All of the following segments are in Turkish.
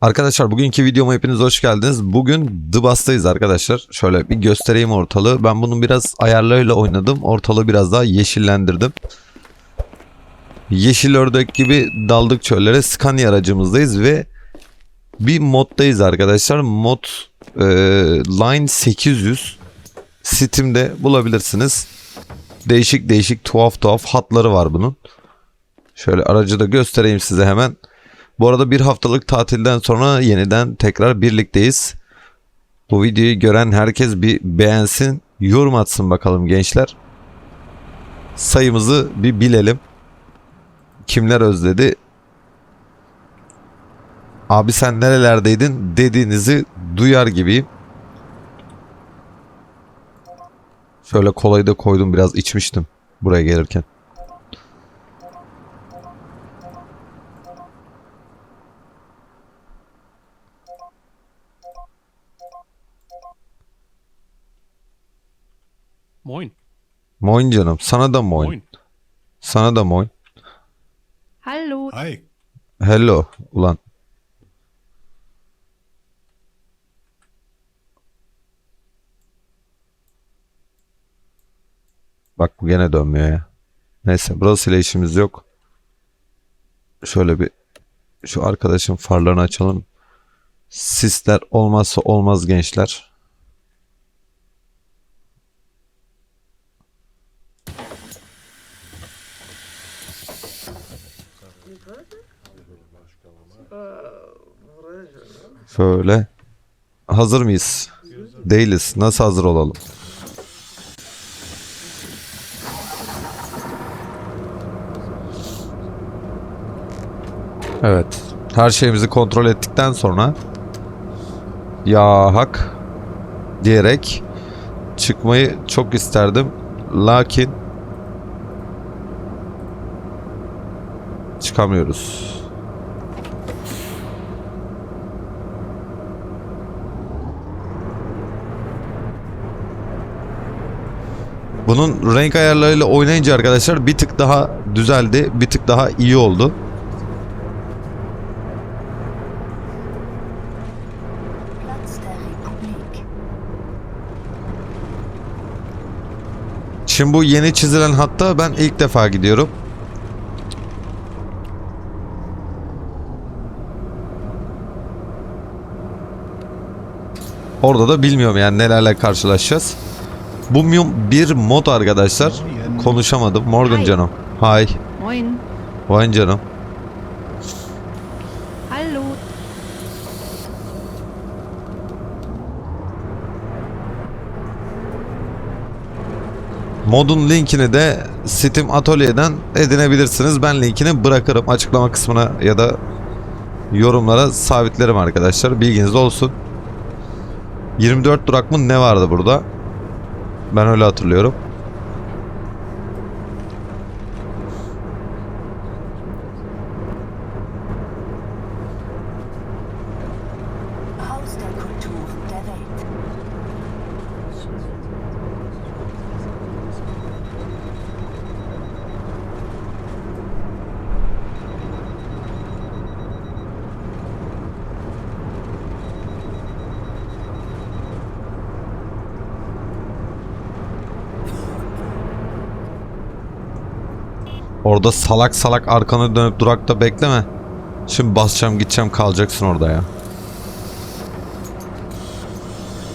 Arkadaşlar bugünkü videoma hepiniz hoş geldiniz. Bugün The Boss'tayız arkadaşlar. Şöyle bir göstereyim ortalığı. Ben bunun biraz ayarlarıyla oynadım. Ortalığı biraz daha yeşillendirdim. Yeşil ördek gibi daldık çöllere. Scania aracımızdayız ve bir moddayız arkadaşlar. Mod e, Line 800 Steam'de bulabilirsiniz. Değişik değişik tuhaf tuhaf hatları var bunun. Şöyle aracı da göstereyim size hemen. Bu arada bir haftalık tatilden sonra yeniden tekrar birlikteyiz. Bu videoyu gören herkes bir beğensin, yorum atsın bakalım gençler. Sayımızı bir bilelim. Kimler özledi? Abi sen nerelerdeydin dediğinizi duyar gibiyim. Şöyle kolayı da koydum biraz içmiştim buraya gelirken. Moin. Moin canım. Sana da moin. Moin. Sana da moin. Hallo. Hi. Hello ulan. Bak bu gene dönmüyor ya. Neyse burasıyla işimiz yok. Şöyle bir şu arkadaşın farlarını açalım. Sisler olmazsa olmaz gençler. Şöyle. Hazır mıyız? Değiliz. Nasıl hazır olalım? Evet. Her şeyimizi kontrol ettikten sonra ya hak diyerek çıkmayı çok isterdim. Lakin çıkamıyoruz. Bunun renk ayarlarıyla oynayınca arkadaşlar bir tık daha düzeldi. Bir tık daha iyi oldu. Şimdi bu yeni çizilen hatta ben ilk defa gidiyorum. Orada da bilmiyorum yani nelerle karşılaşacağız. Bu mu- bir mod arkadaşlar. Konuşamadım. Morgan Hi. canım. Hi. Moin. Vay canım. Hallo. Modun linkini de Steam Atölye'den edinebilirsiniz. Ben linkini bırakırım açıklama kısmına ya da yorumlara sabitlerim arkadaşlar. Bilginiz olsun. 24 durak mı ne vardı burada? Ben öyle hatırlıyorum. Orada salak salak arkanı dönüp durakta bekleme. Şimdi basacağım gideceğim kalacaksın orada ya.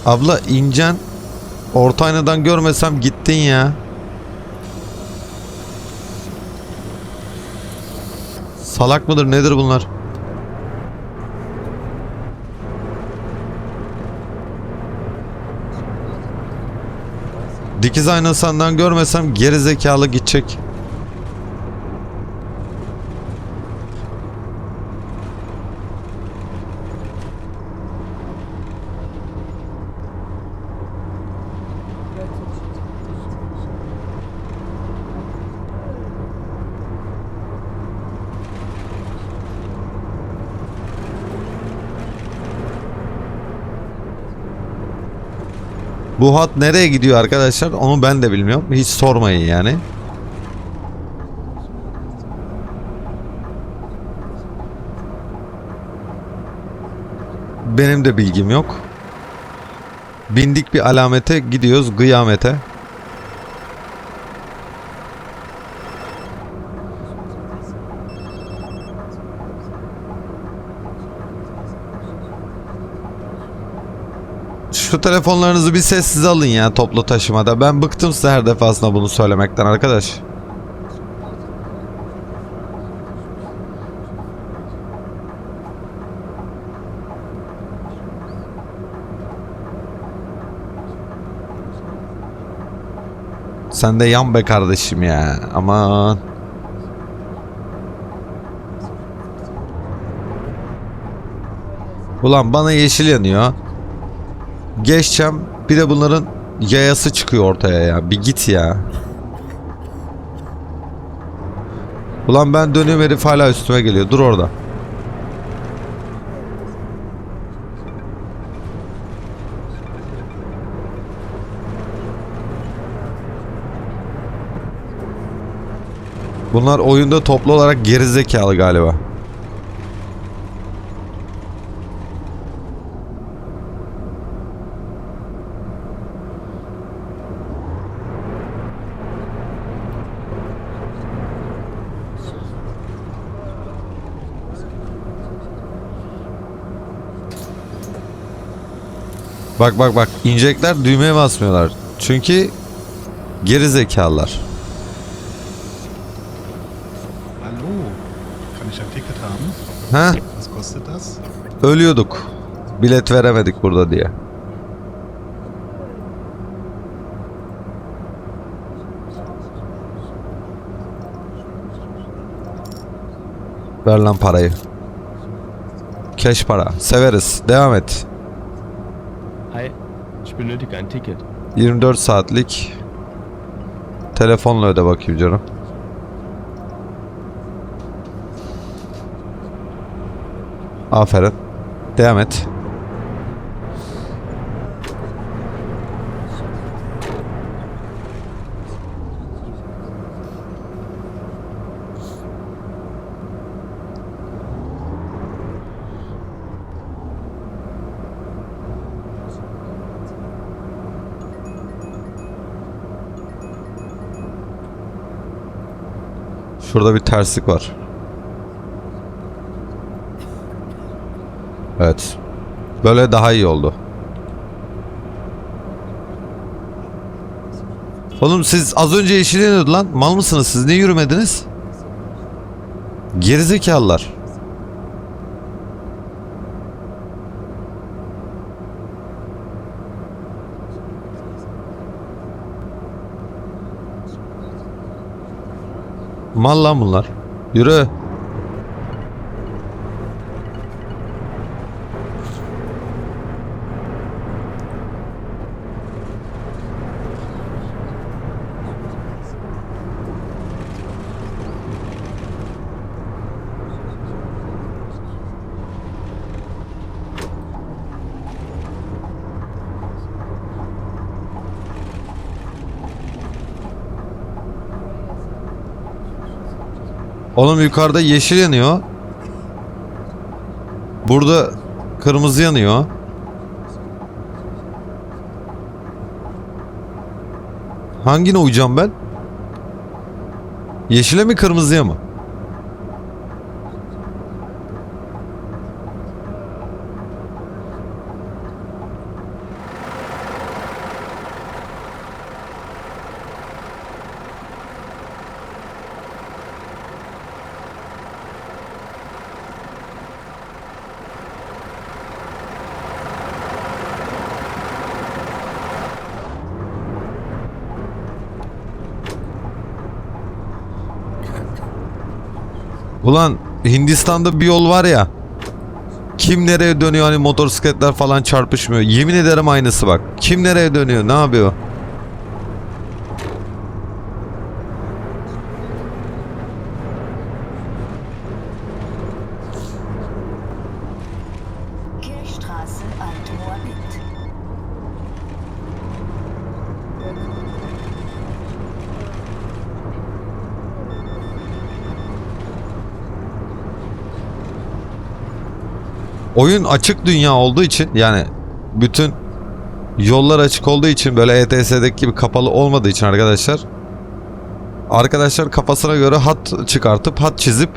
Abla incen orta aynadan görmesem gittin ya. Salak mıdır nedir bunlar? Dikiz aynasından görmesem geri zekalı gidecek. Bu hat nereye gidiyor arkadaşlar? Onu ben de bilmiyorum. Hiç sormayın yani. Benim de bilgim yok. Bindik bir alamete gidiyoruz kıyamete. Şu telefonlarınızı bir sessiz alın ya toplu taşımada. Ben bıktım size her defasında bunu söylemekten arkadaş. Sen de yan be kardeşim ya. Aman. Ulan bana yeşil yanıyor. Geçeceğim. Bir de bunların yayası çıkıyor ortaya ya. Bir git ya. Ulan ben dönüyorum herif hala üstüme geliyor. Dur orada. Bunlar oyunda toplu olarak gerizekalı galiba. Bak bak bak inecekler düğmeye basmıyorlar. Çünkü geri zekalılar. Hallo, kann ich ein Ticket haben? Ha? Was kostet das? Ölüyorduk. Bilet veremedik burada diye. Ver lan parayı. Cash para. Severiz. Devam et. Hi, ich benötige ein Ticket. 24 saatlik telefonla öde bakayım canım. Aferin. Devam et. Şurada bir terslik var. Evet. Böyle daha iyi oldu. Oğlum siz az önce yeşil lan. Mal mısınız siz? Niye yürümediniz? Gerizekalılar. Mal lan bunlar. Yürü. Oğlum yukarıda yeşil yanıyor. Burada kırmızı yanıyor. Hangine uyacağım ben? Yeşile mi kırmızıya mı? Ulan Hindistan'da bir yol var ya. Kim nereye dönüyor hani motosikletler falan çarpışmıyor. Yemin ederim aynısı bak. Kim nereye dönüyor ne yapıyor? Oyun açık dünya olduğu için yani bütün yollar açık olduğu için böyle ETS'deki gibi kapalı olmadığı için arkadaşlar arkadaşlar kafasına göre hat çıkartıp hat çizip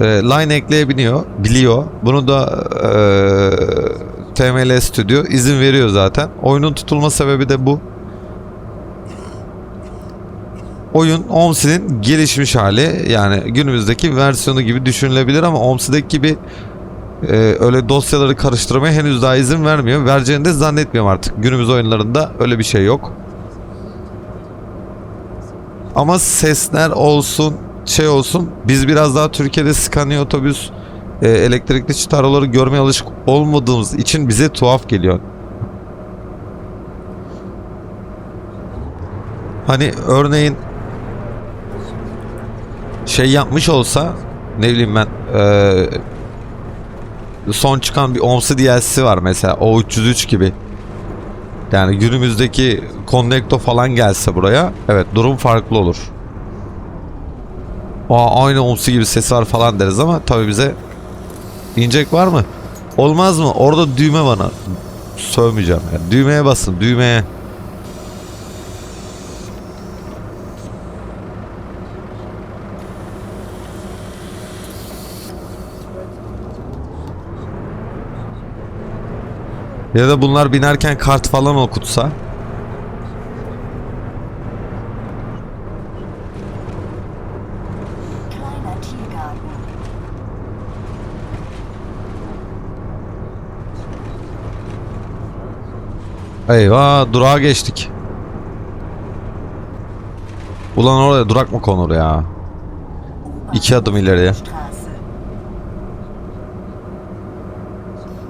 e, line ekleyebiliyor biliyor. Bunu da e, TML Studio izin veriyor zaten. Oyunun tutulma sebebi de bu. Oyun OMSI'nin gelişmiş hali yani günümüzdeki versiyonu gibi düşünülebilir ama OMSI'deki gibi e, öyle dosyaları karıştırmaya henüz daha izin vermiyor. Vereceğini de zannetmiyorum artık. Günümüz oyunlarında öyle bir şey yok. Ama sesler olsun, şey olsun. Biz biraz daha Türkiye'de Scania otobüs, e, elektrikli çift arabaları görmeye alışık olmadığımız için bize tuhaf geliyor. Hani örneğin şey yapmış olsa ne bileyim ben eee, son çıkan bir OMSI DLC'si var mesela O303 gibi. Yani günümüzdeki Connecto falan gelse buraya evet durum farklı olur. Aa, aynı OMSI gibi ses var falan deriz ama tabii bize inecek var mı? Olmaz mı? Orada düğme bana. Sövmeyeceğim yani. Düğmeye basın düğmeye. Ya da bunlar binerken kart falan okutsa. Eyvah durağa geçtik. Ulan oraya durak mı konur ya? İki adım ileriye.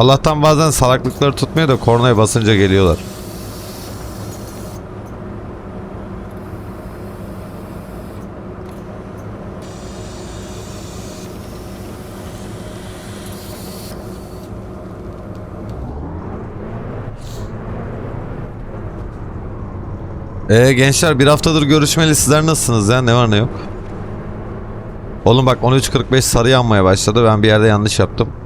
Allah'tan bazen salaklıkları tutmuyor da kornaya basınca geliyorlar. Ee gençler bir haftadır görüşmeli sizler nasılsınız ya ne var ne yok? Oğlum bak 13.45 sarı yanmaya başladı ben bir yerde yanlış yaptım.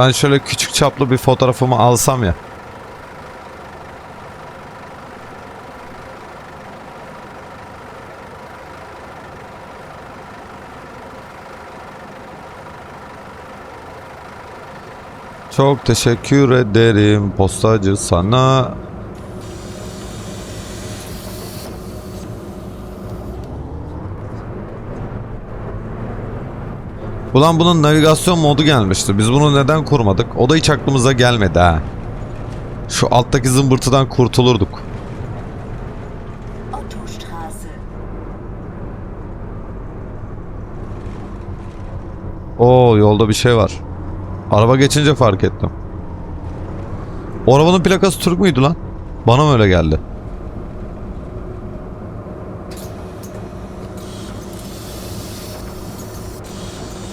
Ben şöyle küçük çaplı bir fotoğrafımı alsam ya. Çok teşekkür ederim postacı sana. Ulan bunun navigasyon modu gelmişti. Biz bunu neden kurmadık? O da hiç aklımıza gelmedi ha. Şu alttaki zımbırtıdan kurtulurduk. Oo yolda bir şey var. Araba geçince fark ettim. O arabanın plakası Türk müydü lan? Bana mı öyle geldi?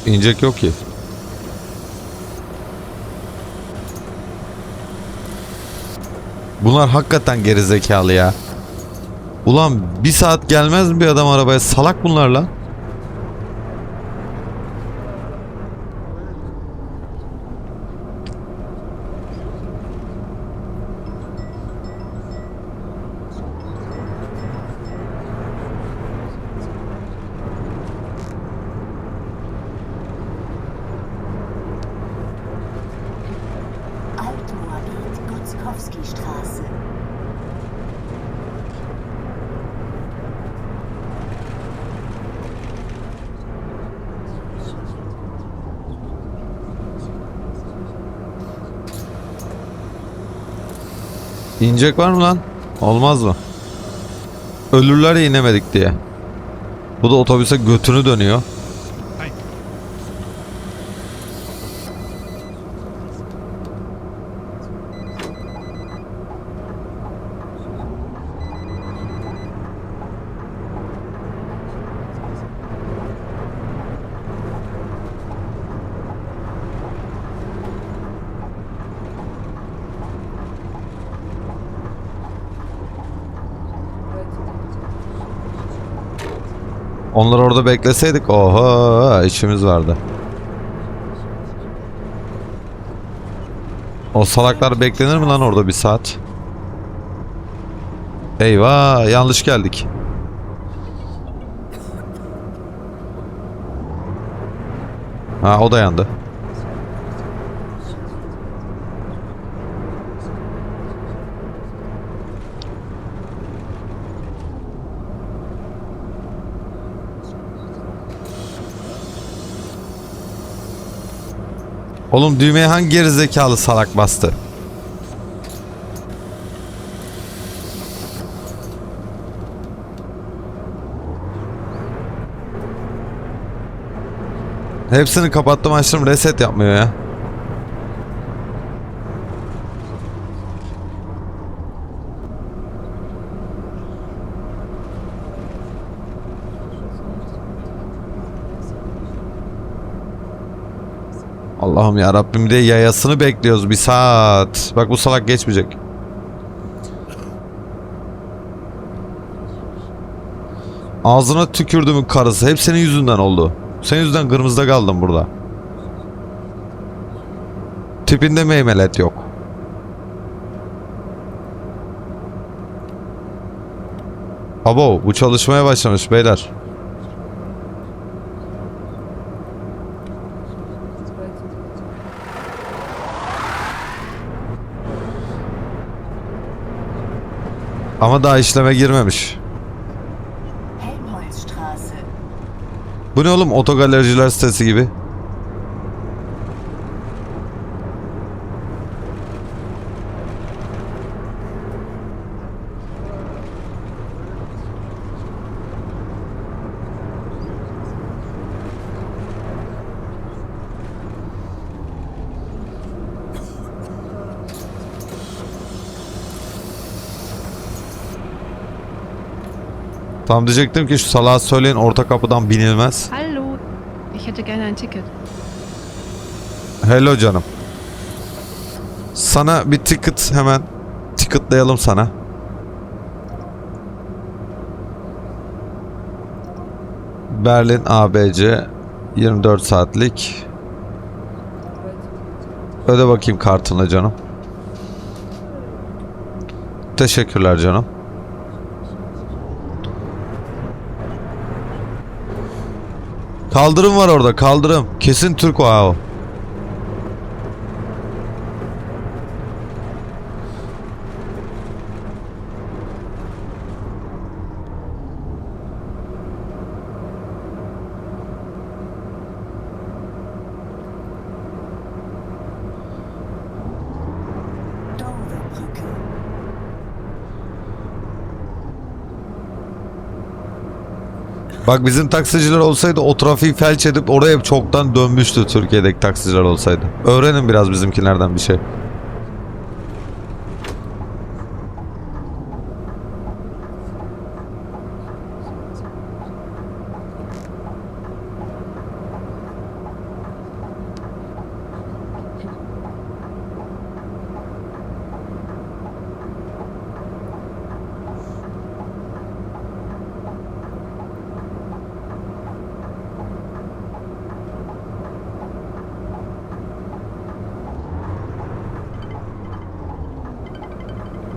İnecek yok ki. Bunlar hakikaten gerizekalı ya. Ulan bir saat gelmez mi bir adam arabaya? Salak bunlar lan. İnecek var mı lan? Olmaz mı? Ölürler ya inemedik diye. Bu da otobüse götünü dönüyor. Onları orada bekleseydik oha işimiz vardı. O salaklar beklenir mi lan orada bir saat? Eyvah yanlış geldik. Ha o da. Oğlum düğmeye hangi gerizekalı salak bastı? Hepsini kapattım açtım reset yapmıyor ya. Allah'ım ya Rabbim de yayasını bekliyoruz bir saat. Bak bu salak geçmeyecek. Ağzına tükürdümün karısı. Hep senin yüzünden oldu. Senin yüzünden kırmızıda kaldım burada. Tipinde meymelet yok. Abo bu çalışmaya başlamış beyler. Ama daha işleme girmemiş. Bu ne oğlum otogalericiler sitesi gibi. Tam diyecektim ki şu salağa söyleyin orta kapıdan binilmez. Hallo, ich hätte gerne ein Ticket. Hello canım. Sana bir ticket hemen ticketlayalım sana. Berlin ABC 24 saatlik. Öde bakayım kartına canım. Teşekkürler canım. Kaldırım var orada kaldırım. Kesin Türk o ha Bak bizim taksiciler olsaydı o trafiği felç edip oraya çoktan dönmüştü Türkiye'deki taksiciler olsaydı. Öğrenin biraz bizimkilerden bir şey.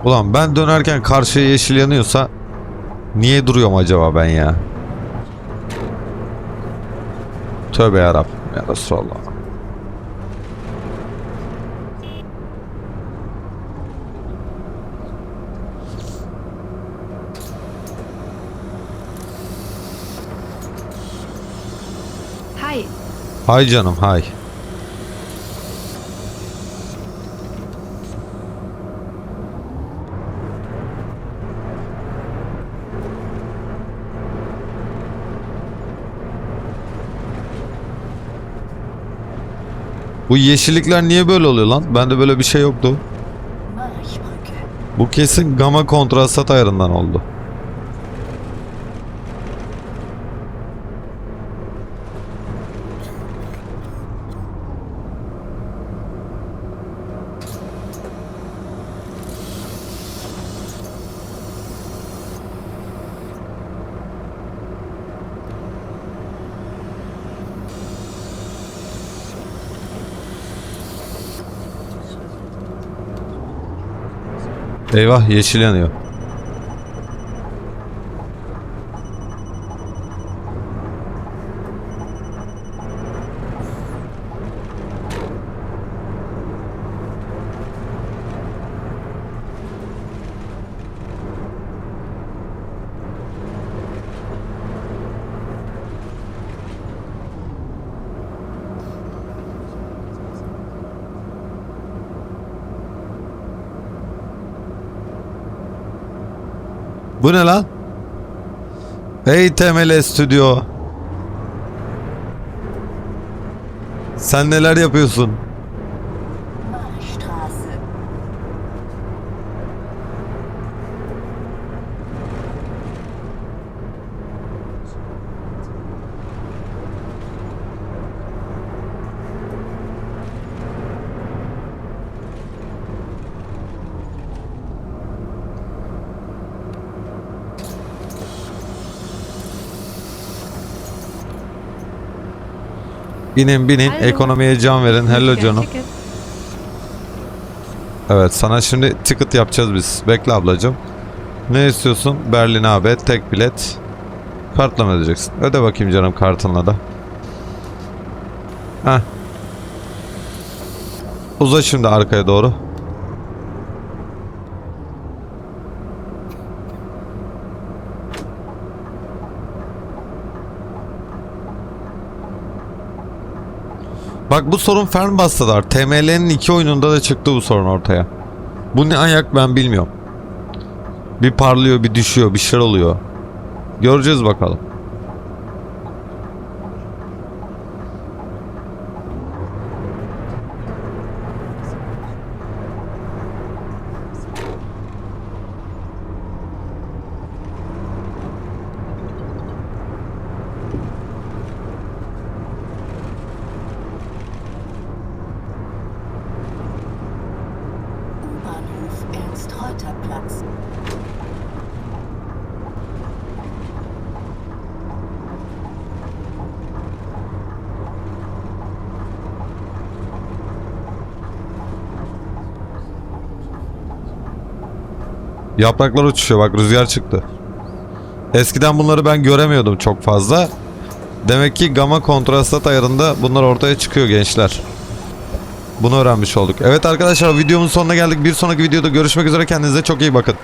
Ulan ben dönerken karşıya yeşil yanıyorsa niye duruyorum acaba ben ya? Tövbe yarabbim ya Resulallah. Hi. Hay canım hay. Bu yeşillikler niye böyle oluyor lan? Bende böyle bir şey yoktu. Bu kesin gamma kontrastat ayarından oldu. Eyvah yeşil yanıyor. Bu ne lan? Hey Temel Stüdyo. Sen neler yapıyorsun? Binin binin Hallo. ekonomiye can verin. Hello canım. Evet sana şimdi ticket yapacağız biz. Bekle ablacığım. Ne istiyorsun? Berlin AB tek bilet. Kartla mı ödeyeceksin? Öde bakayım canım kartınla da. Heh. Uza şimdi arkaya doğru. Bak bu sorun var. TML'nin iki oyununda da çıktı bu sorun ortaya. Bu ne ayak ben bilmiyorum. Bir parlıyor bir düşüyor bir şeyler oluyor. Göreceğiz bakalım. U-Bahnhof Ernst-Reuter-Platz. Yapraklar uçuşuyor bak rüzgar çıktı. Eskiden bunları ben göremiyordum çok fazla. Demek ki gamma kontrastat ayarında bunlar ortaya çıkıyor gençler. Bunu öğrenmiş olduk. Evet arkadaşlar videomuzun sonuna geldik. Bir sonraki videoda görüşmek üzere. Kendinize çok iyi bakın.